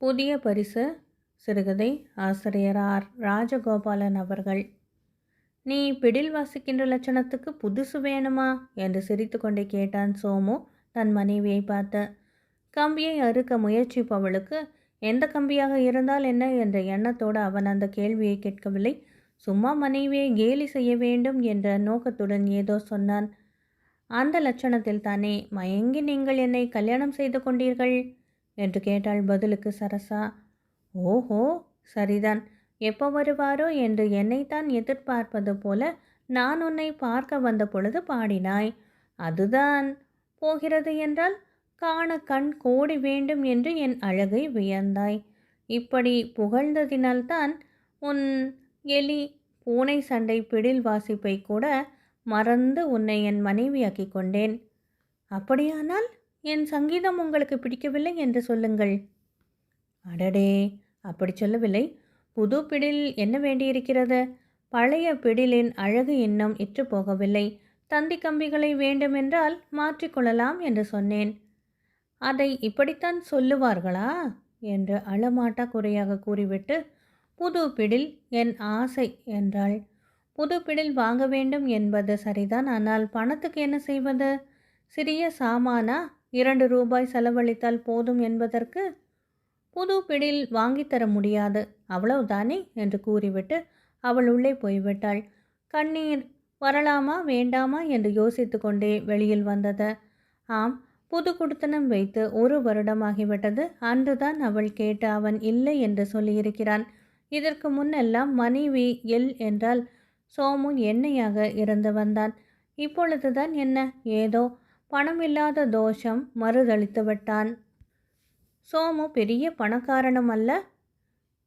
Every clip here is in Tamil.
புதிய பரிசு சிறுகதை ஆசிரியர் ஆர் ராஜகோபாலன் அவர்கள். நீ பிடில் வாசிக்கின்ற லட்சணத்துக்கு புதுசு வேணுமா? என்று சிரித்துக்கொண்டே கேட்டான் சோமு தன் மனைவியை பார்த்து. கம்பியை அறுக்க முயற்சிப்பவளுக்கு எந்த கம்பியாக இருந்தால் என்ன? என்ற எண்ணத்தோடு அவன் அந்த கேள்வியை கேட்கவில்லை. சும்மா மனைவியை கேலி செய்ய வேண்டும் என்ற நோக்கத்துடன் ஏதோ சொன்னான். அந்த லட்சணத்தில் தானே மயங்கி நீங்கள் என்னை கல்யாணம் செய்து கொண்டீர்கள்? என்று கேட்டாள் பதிலுக்கு சரசா. ஓஹோ சரிதான். எப்போ வருவாரோ என்று என்னைத்தான் எதிர்பார்ப்பது போல நான் உன்னை பார்க்க வந்த பொழுது பாடினாய். அதுதான். போகிறது என்றால் காண கண் கோடி வேண்டும் என்று என் அழகை வியந்தாய். இப்படி புகழ்ந்ததினால்தான் உன் எலி பூனை சண்டை பிடில் வாசிப்பை கூட மறந்து உன்னை என் மனைவியாக்கி கொண்டேன். அப்படியானால் என் சங்கீதம் உங்களுக்கு பிடிக்கவில்லை என்று சொல்லுங்கள். அடடே அப்படி சொல்லவில்லை. புது பிடில் என்ன வேண்டியிருக்கிறது? பழைய பிடிலின் அழகு இன்னும் இற்று போகவில்லை. தந்தி கம்பிகளை வேண்டுமென்றால் மாற்றிக்கொள்ளலாம் என்று சொன்னேன். அதை இப்படித்தான் சொல்லுவார்களா? என்று அழமாட்டா குறையாக கூறிவிட்டு புது பிடில் என் ஆசை என்றாள். புது பிடில் வாங்க வேண்டும் என்பது சரிதான். ஆனால் பணத்துக்கு என்ன செய்வது? சிறிய சாமானா? இரண்டு ரூபாய் செலவழித்தால் போதும் என்பதற்கு புது பிடில் வாங்கித்தர முடியாது. அவ்வளவுதானே? என்று கூறிவிட்டு அவள் உள்ளே போய்விட்டாள். கண்ணீர் வரலாமா வேண்டாமா? என்று யோசித்து கொண்டே வெளியில் வந்தது. ஆம் புது குடுத்தனம் வைத்து ஒரு வருடமாகிவிட்டது. அன்றுதான் அவள் கேட்டு அவன் இல்லை என்று சொல்லியிருக்கிறான். இதற்கு முன்னெல்லாம் மனைவி எல். என்றால் சோமு எண்ணெயாக இருந்து வந்தான். இப்பொழுதுதான் என்ன? ஏதோ பணமில்லாத தோஷம் மறுதளித்து விட்டான். சோமு பெரிய பணக்காரனும் அல்ல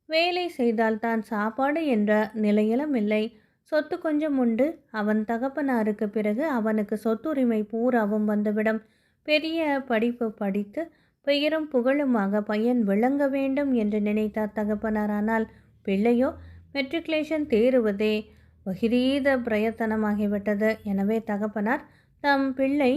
வேலை செய்தால்தான் சாப்பாடு என்ற நிலையிலும் இல்லை. சொத்து கொஞ்சம் உண்டு. அவன் தகப்பனாருக்கு பிறகு அவனுக்கு சொத்துரிமை பூராவும் வந்துவிடும். பெரிய படிப்பு படித்து பெயரும் புகழுமாக பையன் விளங்க வேண்டும் என்று நினைத்தார் தகப்பனாரானால் பிள்ளையோ மெட்ரிகுலேஷன் தேறுவதே பகிரீத பிரயத்தனமாகிவிட்டது. எனவே தகப்பனார் தம் பிள்ளை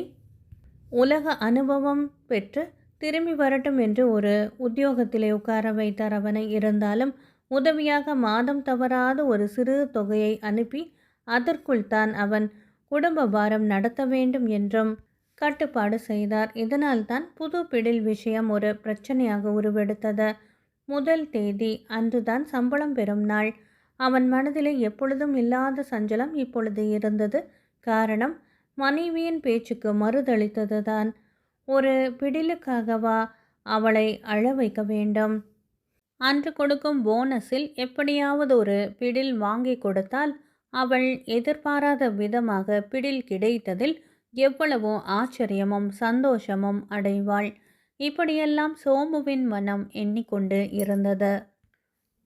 உலக அனுபவம் பெற்று திரும்பி வரட்டும் என்று ஒரு உத்தியோகத்திலே உட்கார வைத்தார். அவனை இருந்தாலும் உதவியாக மாதம் தவறாத ஒரு சிறு தொகையை அனுப்பி அதற்குள் தான் அவன் குடும்ப பாரம் நடத்த வேண்டும் என்றும் கட்டுப்பாடு செய்தார். இதனால்தான் புது பிடில் விஷயம் ஒரு பிரச்சனையாக உருவெடுத்தது. முதல் தேதி அன்றுதான் சம்பளம் பெறும் நாள். அவன் மனதிலே எப்பொழுதும் இல்லாத சஞ்சலம் இப்பொழுது இருந்தது. காரணம் மனைவியின் பேச்சுக்கு மறுதளித்ததுதான். ஒரு பிடிலுக்காகவா அவளை அழ வைக்க வேண்டும்? அன்று கொடுக்கும் போனஸில் எப்படியாவது ஒரு பிடில் வாங்கி கொடுத்தால் அவள் எதிர்பாராத விதமாக பிடில் கிடைத்ததில் எவ்வளவோ ஆச்சரியமும் சந்தோஷமும் அடைவாள். இப்படியெல்லாம் சோமுவின் மனம் எண்ணிக்கொண்டு இருந்தது.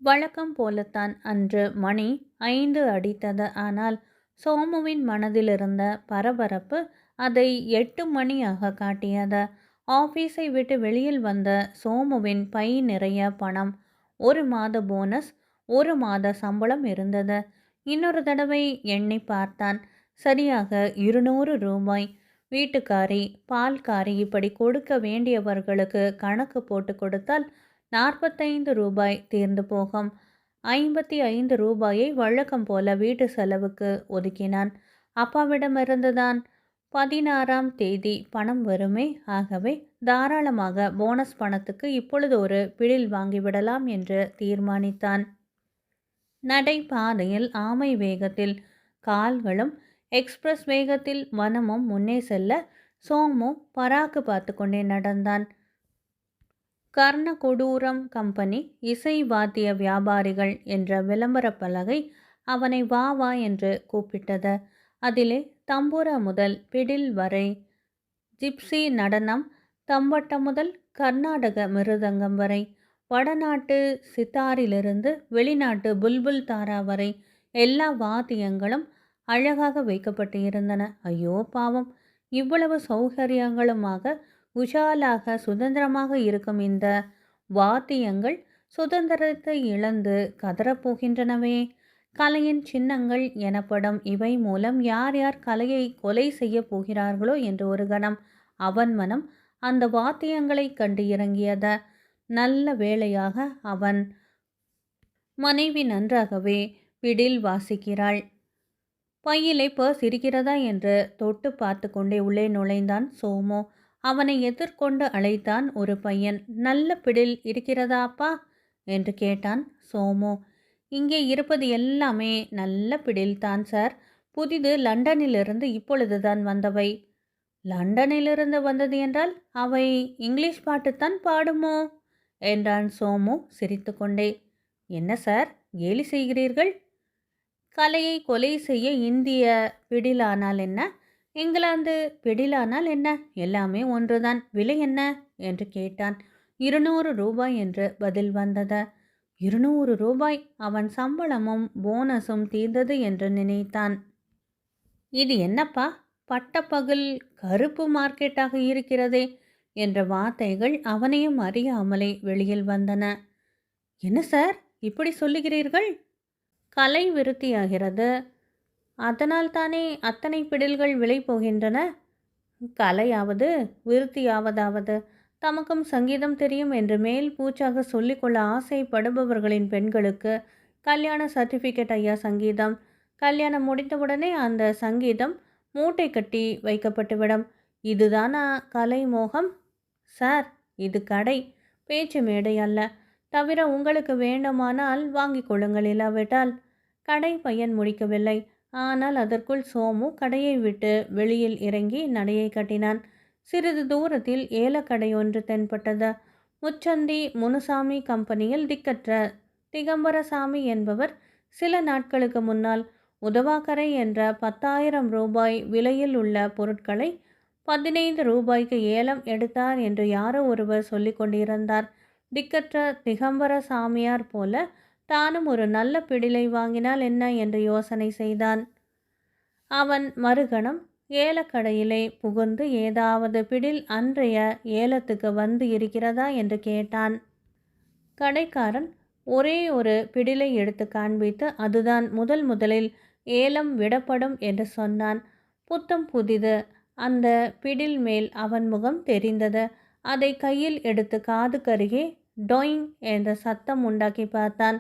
வழக்கம் போலத்தான் அன்று மணி ஐந்து அடித்தது. ஆனால் சோமுவின் மனதிலிருந்த பரபரப்பு அதை எட்டு மணியாக காட்டியது. ஆஃபீஸை விட்டு வெளியில் வந்த சோமுவின் பை நிறைய பணம் ஒரு மாத போனஸ் ஒரு மாத சம்பளம் இருந்தது. இன்னொரு தடவை எண்ணி பார்த்தான். சரியாக இருநூறு ரூபாய். வீட்டுக்காரி பால்காரி இப்படி கொடுக்க வேண்டியவர்களுக்கு கணக்கு போட்டு கொடுத்தால் நாற்பத்தைந்து ரூபாய் தீர்ந்து போகும். ஐம்பத்தி ஐந்து ரூபாயை வழக்கம் போல வீட்டு செலவுக்கு ஒதுக்கினான். அப்பாவிடமிருந்துதான் பதினாறாம் தேதி பணம் வருமே? ஆகவே தாராளமாக போனஸ் பணத்துக்கு இப்பொழுது ஒரு பிடில் வாங்கிவிடலாம் என்று தீர்மானித்தான். நடைபாதையில் ஆமை வேகத்தில் கால்களும் எக்ஸ்பிரஸ் வேகத்தில் வனமும் முன்னே செல்ல சோமு பராக்கு பார்த்து கொண்டே நடந்தான். கர்ண கொடூரம் கம்பெனி இசை வாத்திய வியாபாரிகள் என்ற விளம்பர பலகை அவனை வா வா என்று கூப்பிட்டது. அதிலே தம்புர முதல் பிடில் வரை ஜிப்சி நடனம் தம்பட்டம் முதல் கர்நாடக மிருதங்கம் வரை வடநாட்டு சித்தாரிலிருந்து வெளிநாட்டு புல்புல் தாரா வரை எல்லா வாத்தியங்களும் அழகாக வைக்கப்பட்டு இருந்தன ஐயோ பாவம். இவ்வளவு சௌகரியங்களுமாக உஷாலாக சுதந்திரமாக இருக்கும் இந்த வாத்தியங்கள் சுதந்திரத்தை இழந்து கதறப்போகின்றனவே கலையின் சின்னங்கள் எனப்படும் இவை மூலம் யார் யார் கலையை கொலை செய்ய போகிறார்களோ என்று ஒரு கணம் அவன் மனம் அந்த வாத்தியங்களை கண்டு இறங்கியத நல்ல வேளையாக அவன் மனைவி நன்றாகவே பிடில் வாசிக்கிறாள். பையிலே பர்ஸ் இருக்கிறதா என்று தொட்டு பார்த்து கொண்டே உள்ளே நுழைந்தான் சோமோ. அவனை எதிர்கொண்டு அழைத்தான் ஒரு பையன். நல்ல பிடில் இருக்கிறதாப்பா என்று கேட்டான் சோமு. இங்கே இருப்பது எல்லாமே நல்ல பிடில் தான் சார். புதிது லண்டனிலிருந்து இப்பொழுதுதான் வந்தவை. லண்டனிலிருந்து வந்தது என்றால் அவை இங்கிலீஷ் பாட்டுத்தான் பாடுமோ என்றான் சோமு சிரித்துக்கொண்டே என்ன சார்? கேலி செய்கிறீர்கள்? கலையை கொலை செய்ய இந்திய பிடிலானால் என்ன? இங்கிலாந்து பிடிலானால் என்ன? எல்லாமே ஒன்றுதான். விலை என்ன? என்று கேட்டான். இருநூறு ரூபாய் என்று பதில் வந்தது. இருநூறு ரூபாய். அவன் சம்பளமும் போனஸும் தீர்ந்தது என்று நினைத்தான். இது என்னப்பா? பட்டப்பகல் கருப்பு மார்க்கெட்டாக இருக்கிறதே என்ற வார்த்தைகள் அவனையும் அறியாமலே வெளியில் வந்தன. என்ன சார்? இப்படி சொல்லுகிறீர்கள்? கலை விருத்தியாகிறது. அதனால் தானே அத்தனை பிடில்கள் விலை போகின்றன? கலையாவது விருத்தியாவதாவது தமக்கும் சங்கீதம் தெரியும் என்று மேல் பூச்சாக சொல்லிக்கொள்ள ஆசைப்படுபவர்களின் பெண்களுக்கு கல்யாண சர்டிஃபிகேட் ஐயா சங்கீதம். கல்யாணம் முடிந்தவுடனே அந்த சங்கீதம் மூட்டை கட்டி வைக்கப்பட்டுவிடும். இதுதானா கலை மோகம்? சார் இது கடை பேச்சு மேடை அல்ல. தவிர உங்களுக்கு வேண்டுமானால் வாங்கிக் கொள்ளுங்கள் இல்லாவிட்டால். கடை பையன் முடிக்கவில்லை. ஆனால் அதற்குள் சோமு கடையை விட்டு வெளியில் இறங்கி நடையை கட்டினான். சிறிது தூரத்தில் ஏலக்கடை ஒன்று தென்பட்டது. முச்சந்தி முனுசாமி கம்பெனியில் திக்கற்ற திகம்பரசாமி என்பவர் சில நாட்களுக்கு முன்னால் உதவாக்கரை என்ற பத்தாயிரம் ரூபாய் விலையில் உள்ள பொருட்களை பதினைந்து ரூபாய்க்கு ஏலம் எடுத்தார் என்று யாரோ ஒருவர் சொல்லிக் கொண்டிருந்தார். திக்கற்ற திகம்பர சாமியார் போல தானும் ஒரு நல்ல பிடிலை வாங்கினால் என்ன என்று யோசனை செய்தான். அவன் மறுகணம் ஏலக்கடையிலே புகுந்து ஏதாவது பிடில் அன்றைய ஏலத்துக்கு வந்து இருக்கிறதா என்று கேட்டான். கடைக்காரன் ஒரே ஒரு பிடிலை எடுத்து காண்பித்து அதுதான் முதல் முதலில் ஏலம் விடப்படும் என்று சொன்னான். புத்தம் புதிது அந்த பிடில் மேல் அவன் முகம் தெரிந்தது. அதை கையில் எடுத்து காது கருகே டொயிங் என்ற சத்தம் உண்டாக்கி பார்த்தான்.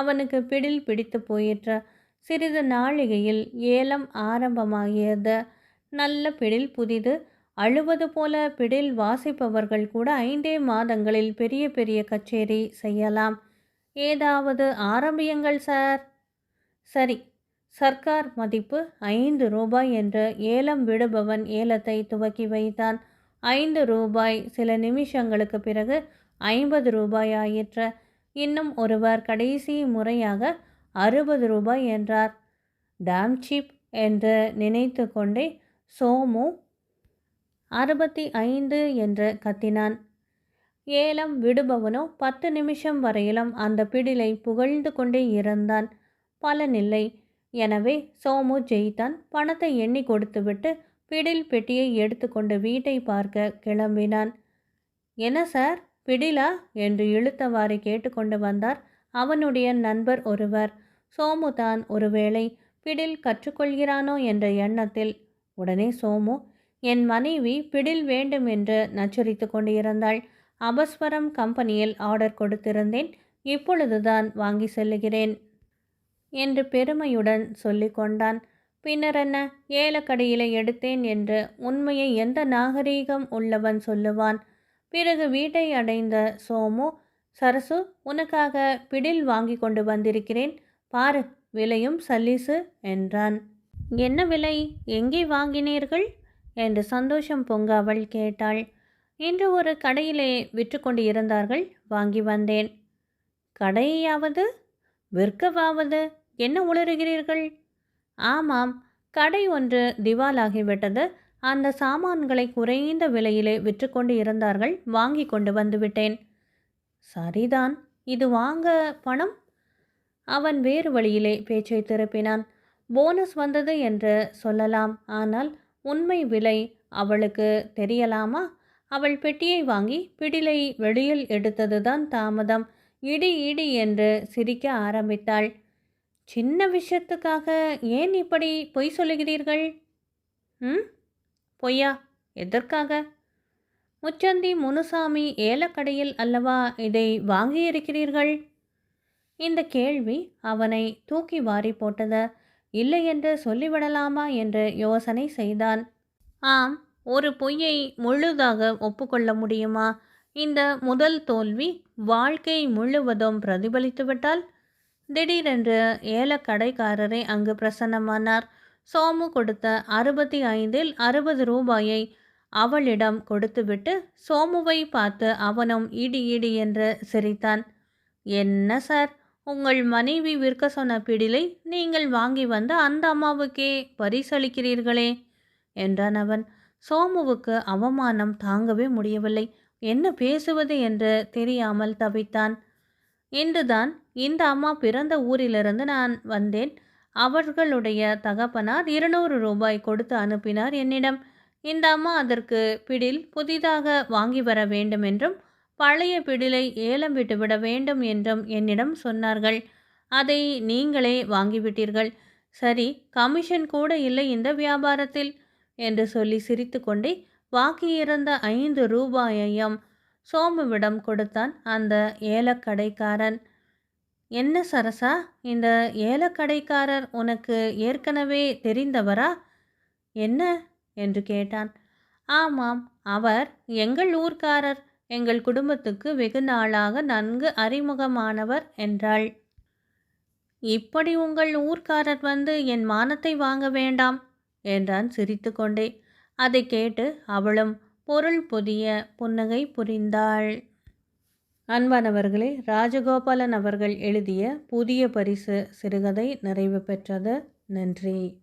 அவனுக்கு பிடில் பிடித்து போயிற்று. சிறிது நாழிகையில் ஏலம் ஆரம்பமாகியது. நல்ல பிடில் புதிது. அழுவது போல பிடில் வாசிப்பவர்கள் கூட ஐந்தே மாதங்களில் பெரிய பெரிய கச்சேரி செய்யலாம். ஏதாவது ஆரம்பியுங்கள் சார். சரி. சர்க்கார் மதிப்பு ஐந்து ரூபாய் என்று ஏலம் விடுபவன் ஏலத்தை துவக்கி வைத்தான். ஐந்து ரூபாய் சில நிமிஷங்களுக்கு பிறகு ஐம்பது ரூபாய் ஆயிற்று. இன்னும் ஒருவர் கடைசி முறையாக அறுபது ரூபாய் என்றார். டாம் சீப் என்று நினைத்து கொண்டே சோமு அறுபத்தி ஐந்து என்று கத்தினான். ஏலம் விடுபவனோ பத்து நிமிஷம் வரையிலும் அந்த பிடிலை புகழ்ந்து கொண்டே இருந்தான். பலனில்லை. எனவே சோமு ஜெயித்தான். பணத்தை எண்ணி கொடுத்துவிட்டு பிடில் பெட்டியை எடுத்துக்கொண்டு வீட்டை பார்க்க கிளம்பினான். என்ன சார்? பிடிலா என்று இழுத்தவாறு கேட்டுக்கொண்டு வந்தார். அவனுடைய நண்பர் ஒருவர். சோமு தான் ஒருவேளை பிடில் கற்றுக்கொள்கிறானோ என்ற எண்ணத்தில் உடனே சோமு என் மனைவி பிடில் வேண்டும் என்று நச்சரித்து கொண்டிருந்தாள். அபஸ்வரம் கம்பெனியில் ஆர்டர் கொடுத்திருந்தேன். இப்பொழுதுதான் வாங்கி செல்லுகிறேன் என்று பெருமையுடன் சொல்லிக்கொண்டான் பின்னர் என்ன? ஏலக்கடையில் எடுத்தேன் என்று உண்மையை எந்த நாகரீகம் உள்ளவன் சொல்லுவான். பிறகு வீட்டை அடைந்த சோமு சரசு உனக்காக பிடில் வாங்கி கொண்டு வந்திருக்கிறேன். பாரு விலையும் சல்லிசு என்றான். என்ன விலை? எங்கே வாங்கினீர்கள்? என்று சந்தோஷம் பொங்க அவள் கேட்டாள். இன்று ஒரு கடையிலே விற்று கொண்டு இருந்தார்கள் வாங்கி வந்தேன். கடையாவது? விற்கவாவது? என்ன உளறுகிறீர்கள்? ஆமாம் கடை ஒன்று திவாலாகிவிட்டது. அந்த சாமான்களை குறைந்த விலையிலே விற்றுக்கொண்டு இருந்தார்கள் வாங்கி கொண்டு வந்துவிட்டேன் சரிதான் இது வாங்க பணம்? அவன் வேறு வழியிலே பேச்சை திருப்பினான். போனஸ் வந்தது என்று சொல்லலாம் ஆனால் உண்மை விலை அவளுக்கு தெரியலாமா? அவள் பெட்டியை வாங்கி பிடிலை வெளியில் எடுத்ததுதான் தாமதம். இடி இடி என்று சிரிக்க ஆரம்பித்தாள். சின்ன விஷயத்துக்காக ஏன் இப்படி பொய் சொல்லுகிறீர்கள்? ம்? பொய்யா? எதற்காக? முச்சந்தி முனுசாமி ஏலக்கடையில் அல்லவா இதை வாங்கியிருக்கிறீர்கள்? இந்த கேள்வி அவனை தூக்கி வாரி போட்டது. இல்லை என்று சொல்லிவிடலாமா என்று யோசனை செய்தான். ஆம் ஒரு பொய்யை முழுதாக ஒப்புக்கொள்ள முடியுமா? இந்த முதல் தோல்வி வாழ்க்கை முழுவதும் பிரதிபலித்துவிட்டால்? திடீரென்று ஏலக்கடைக்காரரே அங்கு பிரசன்னமானார். சோமு கொடுத்த அறுபத்தி ஐந்தில் அறுபது ரூபாயை அவளிடம் கொடுத்துவிட்டு சோமுவை பார்த்து அவனும் இடி இடி என்று சிரித்தான். என்ன சார் உங்கள் மனைவி விற்க சொன்ன பிடிலை நீங்கள் வாங்கி வந்து அந்த அம்மாவுக்கே பரிசளிக்கிறீர்களே என்றான் அவன். சோமுவுக்கு அவமானம் தாங்கவே முடியவில்லை. என்ன பேசுவது? என்று தெரியாமல் தவித்தான். இன்றுதான் இந்த அம்மா பிறந்த ஊரிலிருந்து நான் வந்தேன். அவர்களுடைய தகப்பனார் இருநூறு ரூபாய் கொடுத்து அனுப்பினார் என்னிடம். இந்த அம்மா அதற்கு பிடில் புதிதாக வாங்கி வர வேண்டும் என்றும் பழைய பிடிலை ஏலம் விட்டுவிட வேண்டும் என்றும் என்னிடம் சொன்னார்கள். அதை நீங்களே வாங்கிவிட்டீர்கள் சரி கமிஷன் கூட இல்லை இந்த வியாபாரத்தில் என்று சொல்லி சிரித்துக்கொண்டே வாக்கியிருந்த ஐந்து ரூபாயையும் சோமுவிடம் கொடுத்தான் அந்த ஏலக்கடைக்காரன். என்ன சரசா இந்த ஏலக்கடைக்காரர் உனக்கு ஏற்கனவே தெரிந்தவரா? என்ன? என்று கேட்டான். ஆமாம் அவர் எங்கள் ஊர்க்காரர். எங்கள் குடும்பத்துக்கு வெகு நாளாக நன்கு அறிமுகமானவர் என்றாள். இப்படி உங்கள் ஊர்க்காரர் வந்து என் மானத்தை வாங்க வேண்டாம் என்றான் சிரித்துக்கொண்டே. அதை கேட்டு அவளும் பொருள் புதிய புன்னகை புரிந்தாள். அன்பானவர்களே ராஜகோபாலன் அவர்கள் எழுதிய புதிய பரிசு சிறுகதை நிறைவு பெற்றது. நன்றி.